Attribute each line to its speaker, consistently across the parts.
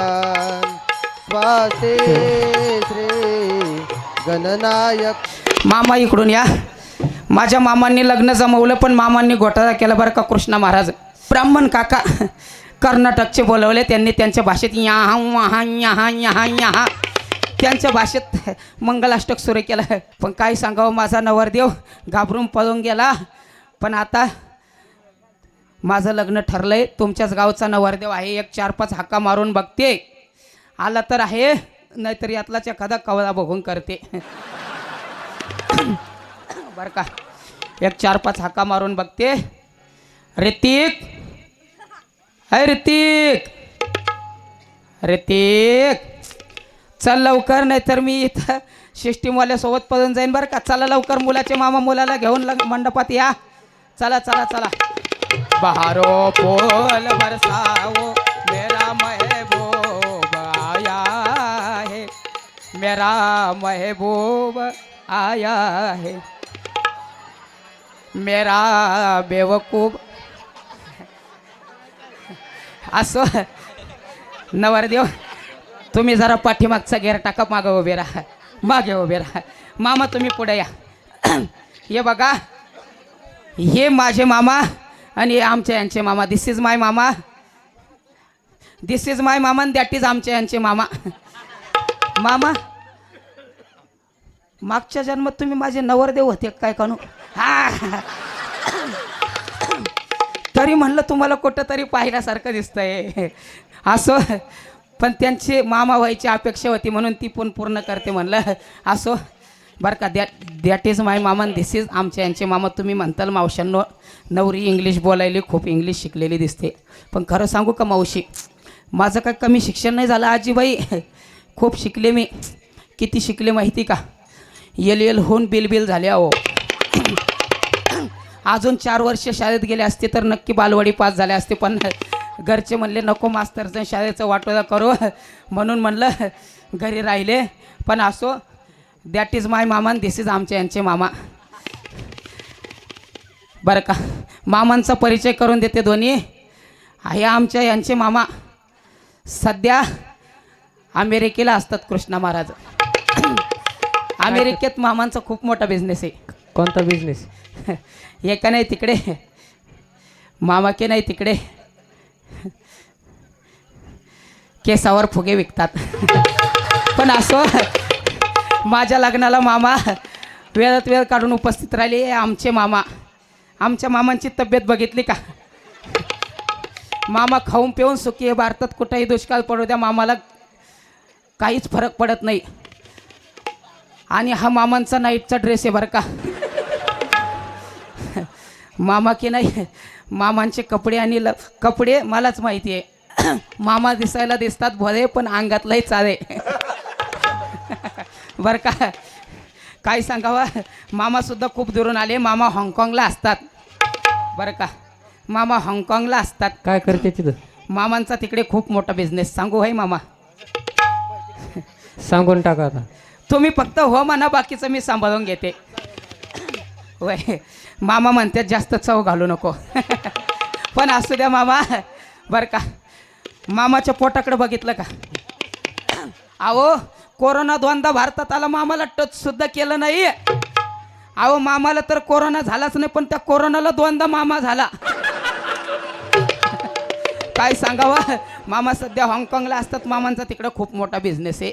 Speaker 1: स्वासे श्री गणनायक.
Speaker 2: मामा इकडून या. माझ्या मामांनी लग्न जमवलं पण मामांनी घोटाळा केला बरं का कृष्णा महाराज? ब्राह्मण काका कर्नाटकचे बोलवले त्यांनी त्यांच्या भाषेत याहा वाहा याहा याहा याहा. त्यांच्या भाषेत मंगलाष्टक सुरू केलं. पण काय सांगावं माझा नवरदेव घाबरून पळून गेला. पण आता माझं लग्न ठरलंय तुमच्याच गावचा नवरदेव आहे एक चार पाच हाका मारून बघते. आला तर आहे नाहीतर यातलाच एखादा कवळा बघून करते. बरं का. एक चार पाच हाका मारून बघते. ऋतिक. हाय ऋतिक. ऋतिक. चल लवकर नाहीतर मी इथं शिष्टीमवाल्यासोबत पळून जाईन बरं का. चला लवकर मुलाचे मामा मुलाला घेऊन मंडपात या. चला चला चला. बहारो पोल बरसाओ मेरा महबूब आया है। मेरा महबूब आया है। मेरा बेवकूब असो नवरदेव तुम्ही जरा पाठीमागचा घेर टाका मागं उभे राहा मागे उभे राहा. मामा तुम्ही पुढे या. हे बघा हे माझे मामा आणि आमच्या आमचे यांचे मामा. दिस इज माय मामा. दिस इज माय मामा दॅट इज आमचे यांचे मामा. मामा मागच्या जन्मात तुम्ही माझे नवरदेव होते काय कानू? हा. तरी म्हणलं तुम्हाला कुठं तरी पाहिल्यासारखं दिसतंय. असो पण त्यांची मामा व्हायची अपेक्षा होती म्हणून ती पण पूर्ण करते म्हणलं. असो बरं का दॅट दॅट इज माय मामा दिस इज आमच्या यांचे मामा. तुम्ही म्हणताल मावशांनो नवरी इंग्लिश बोलायली खूप इंग्लिश शिकलेली दिसते. पण खरं सांगू का मावशी माझं काय कमी शिक्षण नाही झालं आजीबाई. खूप शिकले मी. किती शिकले माहिती का? एल एल होऊन बिल बिल झाले अहो. अजून चार वर्ष शाळेत गेले असते तर नक्की बालवाडी पास झाले असते पण घरचे म्हणले नको मास्तरचं शाळेचं वाटोदा करू. म्हणून म्हणलं घरी राहिले. पण असो दॅट इज माय मामा दिस इज आमचे यांचे मामा. बरं का? मामांचा परिचय करून देते दोन्ही. हे आमच्या यांचे मामा. सध्या अमेरिकेला असतात कृष्णा महाराज. अमेरिकेत मामांचा खूप मोठा बिझनेस आहे.
Speaker 3: कोणता बिझनेस
Speaker 2: एका नाही तिकडे? मामा के नाही तिकडे? केसावर फुगे विकतात. पण असो माझ्या लग्नाला मामा वेळात वेळ काढून उपस्थित राहिले. आमचे मामा. आमच्या मामांची तब्येत बघितली का? मामा खाऊन पिऊन सुखी आहे. भारतात कुठंही दुष्काळ पडू द्या. मामाला काहीच फरक पडत नाही. आणि हा मामांचा नाईटचा ड्रेस आहे बरं का. मामा की नाही मामांचे कपडे आणि ल कपडे मलाच माहिती आहे. मामा दिसायला दिसतात भले पण अंगातलाही चाले बरं का. काय सांगावं? मामासुद्धा खूप दुरून आले. मामा हाँगकाँगला असतात. बरं का. मामा हाँगकाँगला असतात.
Speaker 3: काय करते तिथं?
Speaker 2: मामांचा तिकडे खूप मोठा बिझनेस सांगू होय मामा?
Speaker 3: सांगून टाका आता.
Speaker 2: तुम्ही फक्त हो म्हणा बाकीचं मी सांभाळून घेते. वय मामा म्हणतात जास्त चव घालू नको. पण असू द्या मामा. बरं का. मामाच्या पोटाकडे बघितलं का? अहो कोरोना दोनदा भारतात आला मामाला टच सुद्धा केलं नाही. अहो मामाला तर कोरोना झालाच नाही पण त्या कोरोनाला दोनदा मामा झाला. काय सांगावा? मामा सध्या हाँगकाँगला असतात मामांचा तिकडं खूप मोठा बिझनेस आहे.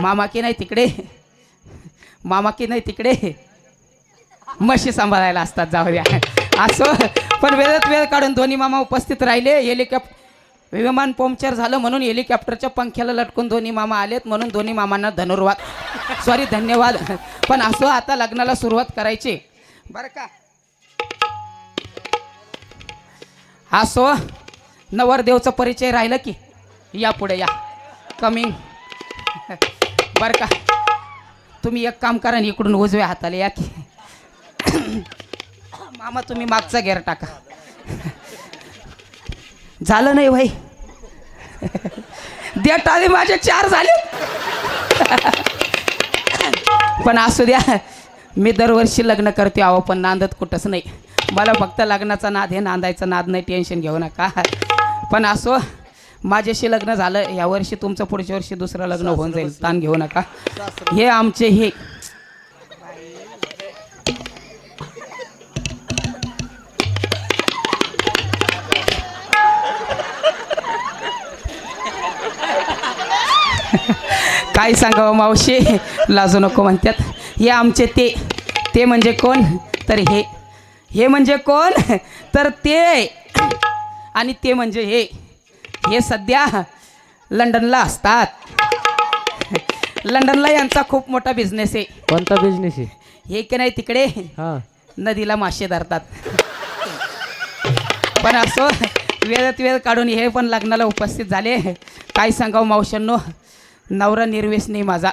Speaker 2: मामा की नाही तिकडे? मामा की नाही तिकडे? म्हशी सांभाळायला असतात जाऊ द्या. असं. पण वेळात वेळ काढून दोन्ही मामा उपस्थित राहिले. हेलिकॉप्टर विमान पंक्चर झालं म्हणून हेलिकॉप्टरच्या पंख्याला लटकून दोन्ही मामा आलेत म्हणून दोन्ही मामांना धनुर्वाद. सॉरी धन्यवाद. पण असं आता लग्नाला सुरुवात करायची. बरं का? असो नवरदेवचा परिचय राहिलं की या पुढे या. कमिंग बरं का? तुम्ही एक काम करा इकडून उजव्या हाताला या की. मामा तुम्ही मागचा घेर टाका. झालं नाही भाई. देट टाले माझे चार झाले. पण असू द्या मी दरवर्षी लग्न करते आहो पण नांदत कुठंच नाही. मला फक्त लग्नाचा नाद हे नांदायचा नाद नाही टेन्शन घेऊ नका. पण असो माझ्याशी लग्न झालं यावर्षी तुमचं पुढच्या वर्षी दुसरं लग्न होऊन जाईल ताण घेऊ नका. हे आमचे हे काय सांगावं मावशी? लाजू नको म्हणतात हे आमचे ते ते म्हणजे कोण? तर हे. हे म्हणजे कोण? तर ते. आणि ते म्हणजे हे. हे सध्या लंडनला असतात. लंडनला यांचा खूप मोठा बिझनेस आहे.
Speaker 3: कोणता बिझनेस आहे?
Speaker 2: हे की नाही तिकडे?
Speaker 3: हां.
Speaker 2: नदीला मासे धरतात. पण असो वेळात वेळ काढून हे पण लग्नाला उपस्थित झाले. काय सांगावं मावशांनो नवरा निर्वेसनी माझा.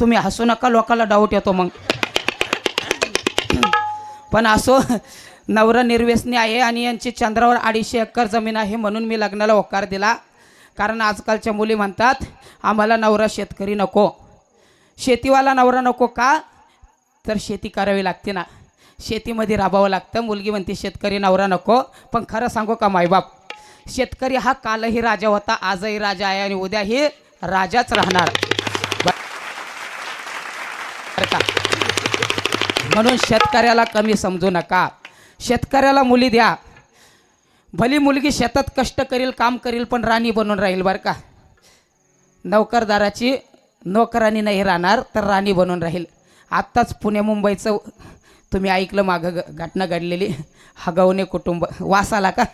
Speaker 2: तुम्ही हसू नका लोकाला डाऊट येतो मग. पण असो नवरा निर्व्यसनी आहे आणि यांची चंद्रावर अडीचशे एकर जमीन आहे म्हणून मी लग्नाला होकार दिला. कारण आजकालच्या मुली म्हणतात आम्हाला नवरा शेतकरी नको. शेतीवाला नवरा नको का? तर शेती करावी लागते ना. शेतीमध्ये राबावं लागतं. मुलगी म्हणते शेतकरी नवरा नको. पण खरं सांगू का मायबाप? शेतकरी हा कालही राजा होता आजही राजा आहे आणि उद्याही राजाच राहणार. का म्हणून शेतकऱ्याला कमी समजू नका. शेतकऱ्याला मुली द्या. भली मुलगी शेतात कष्ट करील काम करील पण राणी बनून राहील बरं का. नोकरदाराची नोकरानी नाही राहणार तर राणी बनून राहील. आत्ताच पुणे मुंबईचं तुम्ही ऐकलं मागं घटना घडलेली. हगवणे कुटुंब वास आला का?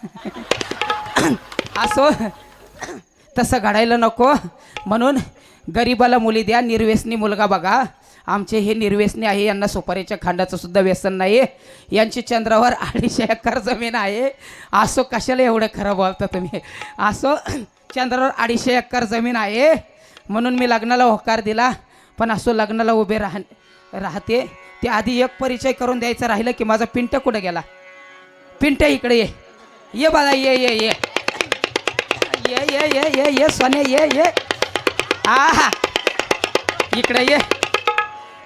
Speaker 2: असो. तसं घडायला नको. म्हणून गरिबाला मुली द्या निर्व्यसनी मुलगा बघा. आमचे हे निर्व्यसनी आहे यांना सुपारीच्या खांडाचं सुद्धा व्यसन नाही यांची चंद्रावर अडीचशे एकर जमीन आहे. असो कशाला एवढं खरं बोलता तुम्ही? असो चंद्रावर अडीचशे एकर जमीन आहे. म्हणून मी लग्नाला होकार दिला. पण असो लग्नाला उभे राह राहते. ते आधी एक परिचय करून द्यायचं राहिलं की माझा पिंट कुठं गेला? पिंट इकडे ये. ये बाळा ये ये ये. ये ये ये ये ये सोने ये ये. आहा. इकडे ये.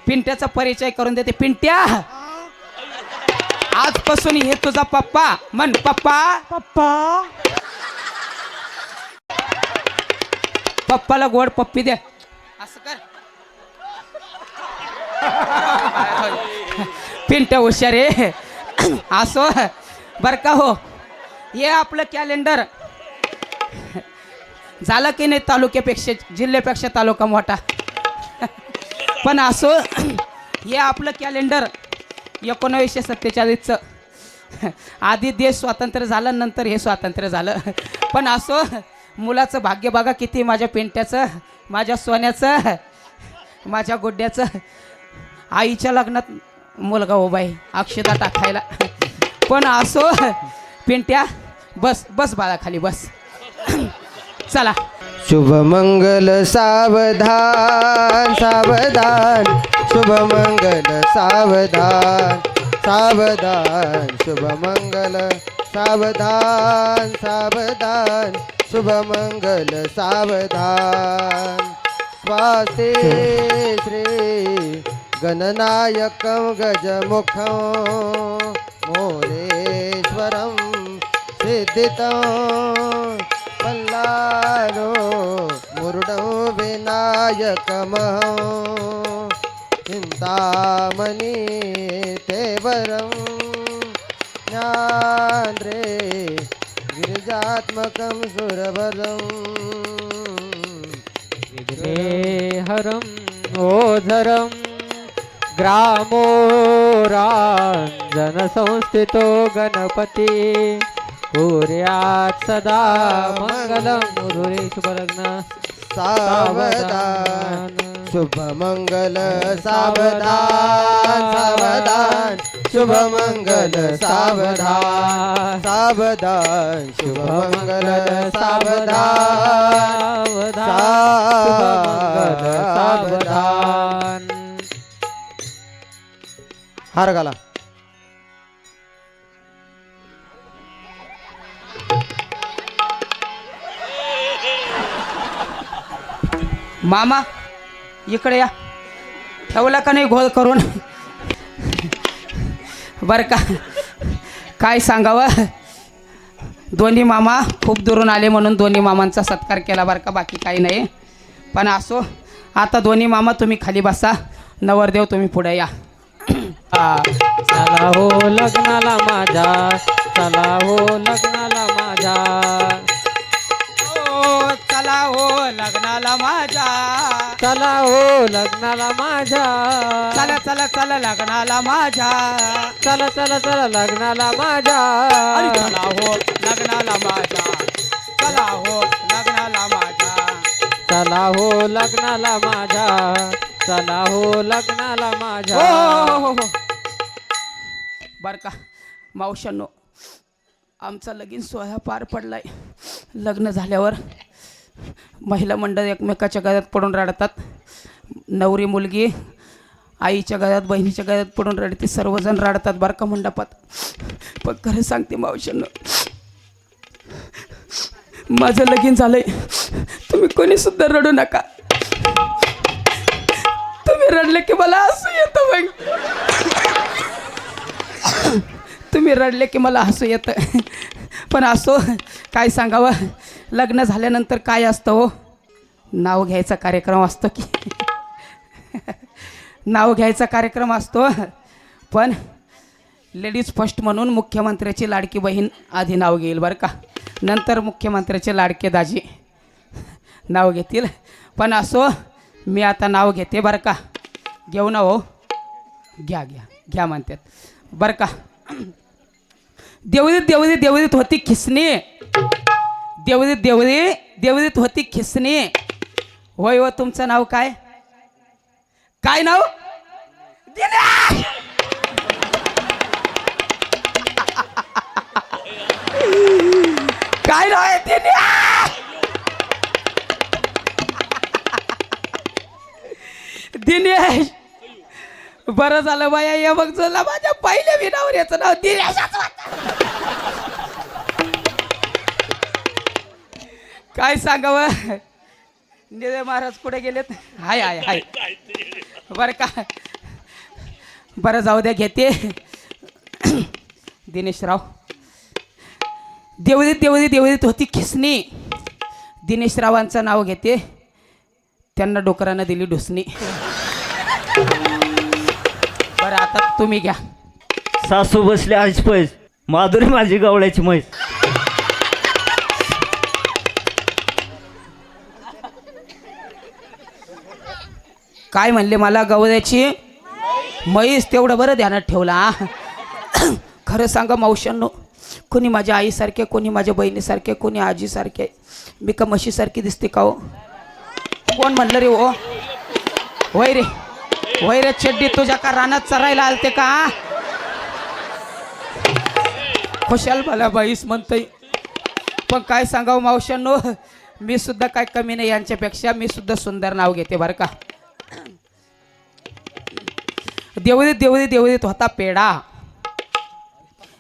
Speaker 2: पिंट्याचा परिचय करून देते. पिंट्या. आजपासून हे तुझा पप्पा. म्हण पप्पा.
Speaker 3: पप्पा.
Speaker 2: पप्पाला गोड पप्पी दे. असं कर. पिंट्या हुशार आहे. असो. बर का हो. हे आपलं कॅलेंडर झालं की नाही तालुक्यापेक्षा जिल्ह्यापेक्षा तालुका मोठा? पण असो हे आपलं कॅलेंडर एकोणावीसशे सत्तेचाळीसचं. आधी देश स्वातंत्र्य झालं नंतर हे स्वातंत्र्य झालं. पण असो मुलाचं भाग्य बघा किती माझ्या पेंट्याचं माझ्या सोन्याचं माझ्या गुड्ड्याचं. आईच्या लग्नात मुलगा उभा आहे अक्षता टाकायला. पण असो पिंट्या बस बस बाळा खाली बस. चला.
Speaker 1: शुभमंगल सावधान सावधान. शुभमंगल सावधान सावधान. शुभमंगल सावधान सावधान. शुभमंगल सावधान. स्वाति श्री गणनायकं गजमुखं मोरेश्वरं सिद्धितम् विनायकमहं चिन्तामणि ते वरं। ज्ञान्द्रे गिरिजात्मकं सुरवरम्
Speaker 3: हरम ओझरम ग्रामो रांजन संस्थितो गणपती। कुर्यात सदा मंगलम मुरुरे शुभलग्न।
Speaker 1: सावधान। शुभ मंगल सावधान। सावधान। शुभ मंगल सावधान। सावधान। शुभ मंगल सावधान।
Speaker 3: शुभमंगल सावधान।
Speaker 1: हार घाला।
Speaker 2: मामा इकडे या. ठेवला का नाही घोळ करून? बरं का. काय सांगावं? दोन्ही मामा खूप दुरून आले म्हणून दोन्ही मामांचा सत्कार केला बरं का बाकी काही नाही. पण असो आता दोन्ही मामा तुम्ही खाली बसा. नवरदेव तुम्ही पुढे या.
Speaker 3: चला हो लग्नाला माझ्या. चला हो लग्नाला माझ्या.
Speaker 2: चला हो लग्नाला माझ्या.
Speaker 3: चला हो लग्नाला माझ्या.
Speaker 2: चला चला चला लग्नाला माझ्या.
Speaker 3: चला चला चला लग्नाला माझ्या.
Speaker 2: चला हो लग्नाला माझ्या. चला हो लग्नाला माझ्या.
Speaker 3: चला हो लग्नाला माझ्या. चला हो लग्नाला माझ्या.
Speaker 2: हो हो हो बर का मावशांनो आमचा लगीन सोहळा पार पडलाय. लग्न झाल्यावर महिला मंडळ एकमेकाच्या गळ्यात पडून रडतात. नवरी मुलगी आईच्या गळ्यात बहिणीच्या गळ्यात पडून रडते. सर्वजण रडतात बरं का मंडपात. पण खरं सांगते मावशांना माझं लगीन झालंय. तुम्ही कोणीसुद्धा रडू नका. तुम्ही रडले की मला हसू येतं मग तुम्ही रडले की मला हसू येतं. पण असो काय सांगावं? लग्न झाल्यानंतर काय असतं हो? नाव घ्यायचा कार्यक्रम असतो की? नाव घ्यायचा कार्यक्रम असतो. पण लेडीज फर्स्ट म्हणून मुख्यमंत्र्याची लाडकी बहीण आधी नाव घेईल बरं का. नंतर मुख्यमंत्र्याचे लाडके दाजी नाव घेतील. पण असो मी आता नाव घेते बरं का. घेऊ ना हो. घ्या घ्या घ्या म्हणतात. बरं का. देवदीत देवदीत देवदीत होती खिसणी. देवदीत देवदे देवदीत होती खिसणी होय हो तुमचं नाव काय? काय नाव? काय नाव आहे दिल्या? दिनेश! बरं झालं बाया या बघ चला माझ्या पहिल्या विनावर याचं नाव दिनेशच काय सांगावं? निळे महाराज कुठे गेलेत. हाय हाय हाय. बरं का? बरं जाऊ द्या घेते. दिनेशराव. देवदीत देवदीत देवदीत होती खिसणी. दिनेशरावांचं नाव घेते. त्यांना डोकरानं दिली ढुसणी बरं आता तुम्ही घ्या.
Speaker 4: सासू बसले आज पैस. माधुरी माझी गवळ्याची म्हैस.
Speaker 2: काय म्हणले मला गवळ्याची म्हैस तेवढं बरं ध्यानात ठेवला. खरं सांगा मावशांनो कोणी माझ्या आईसारखे कोणी माझ्या बहिणीसारखे कोणी आजीसारखे मी का म्हशीसारखी दिसते का हो? कोण म्हणलं रे हो? वय रे वय रे चड्डी तुझ्या का रानात चरायला आलते का? खुशाल मला बाईस म्हणतय. पण काय सांगावं मावशांनो मी सुद्धा काय कमी नाही यांच्यापेक्षा मी सुद्धा सुंदर नाव घेते बरं का. देवदीत देवदीत देवदीत होता पेडा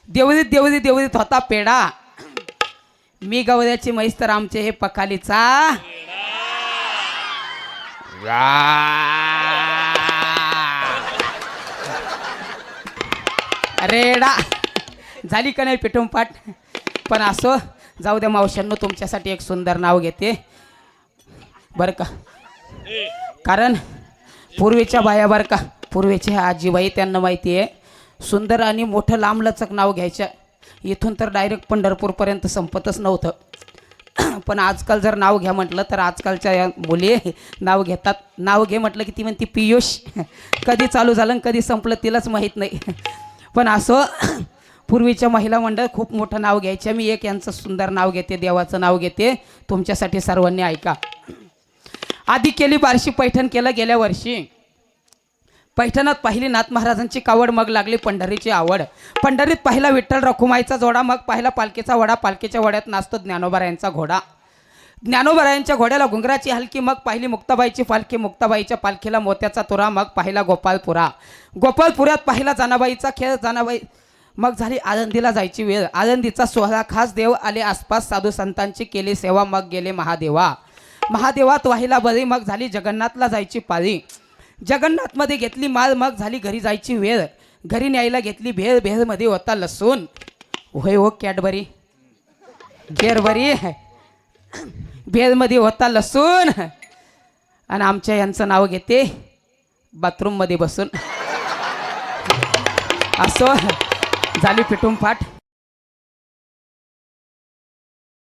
Speaker 2: देवदीत देवदीत देवदीत होता पेडा मी गवद्याची म्हैस तर आमचे हे पखालीचा. रेडा झाली का नाही पिटून पाठ? पण असो जाऊ द्या मावशांनो तुमच्यासाठी एक सुंदर नाव घेते. बरं का? कारण पूर्वीच्या बाया बरं का. पूर्वीच्या आजीबाई त्यांना माहिती आहे. सुंदर आणि मोठं लांबलचक नाव घ्यायच्या. इथून तर डायरेक्ट पंढरपूरपर्यंत संपतच नव्हतं. पण आजकाल जर नाव घ्या म्हटलं तर आजकालच्या या मुली नाव घेतात. नाव घे म्हटलं की ती म्हणते पियुष. कधी चालू झालं आणि कधी संपलं तिलाच माहीत नाही. पण असं पूर्वीच्या महिला मंडळ खूप मोठं नाव घ्यायचं मी एक यांचं सुंदर नाव घेते देवाचं नाव घेते. तुमच्यासाठी सर्वांनी ऐका. आधी केली बारशी पैठण केलं गेल्या वर्षी. पैठणात पहिली नाथ महाराजांची कावड मग लागली पंढरीची आवड. पंढरीत पहिला विठ्ठल रखुमाईचा जोडा मग पहिला पालखीचा वडा. पालखीच्या वड्यात नाचतो ज्ञानोबरायांचा घोडा. ज्ञानोबरायांच्या घोड्याला घुंगराची हलकी मग पाहिली मुक्ताबाईची पालखी. मुक्ताबाईच्या पालखीला मोत्याचा तुरा मग पाहिला गोपालपुरा गोपालपुऱ्यात पाहिला जानाबाईचा खेळ. जानाबाई मग झाली आळंदीला जायची वेळ. आळंदीचा सोहळा. खास देव आले आसपास साधू संतांची केली सेवा मग गेले महादेवा. महादेवात व्हायला बरी मग झाली जगन्नाथला जायची पाळी. जगन्नाथमध्ये घेतली माल मग झाली घरी जायची वेळ. घरी न्यायला घेतली भेळ भेळमध्ये होता लसूण. होय हो कॅडबरी. गेरबरी भेळमध्ये होता लसूण. आणि आमच्या यांचं नाव घेते बाथरूममध्ये बसून. असो झाली पिटूम पाठ.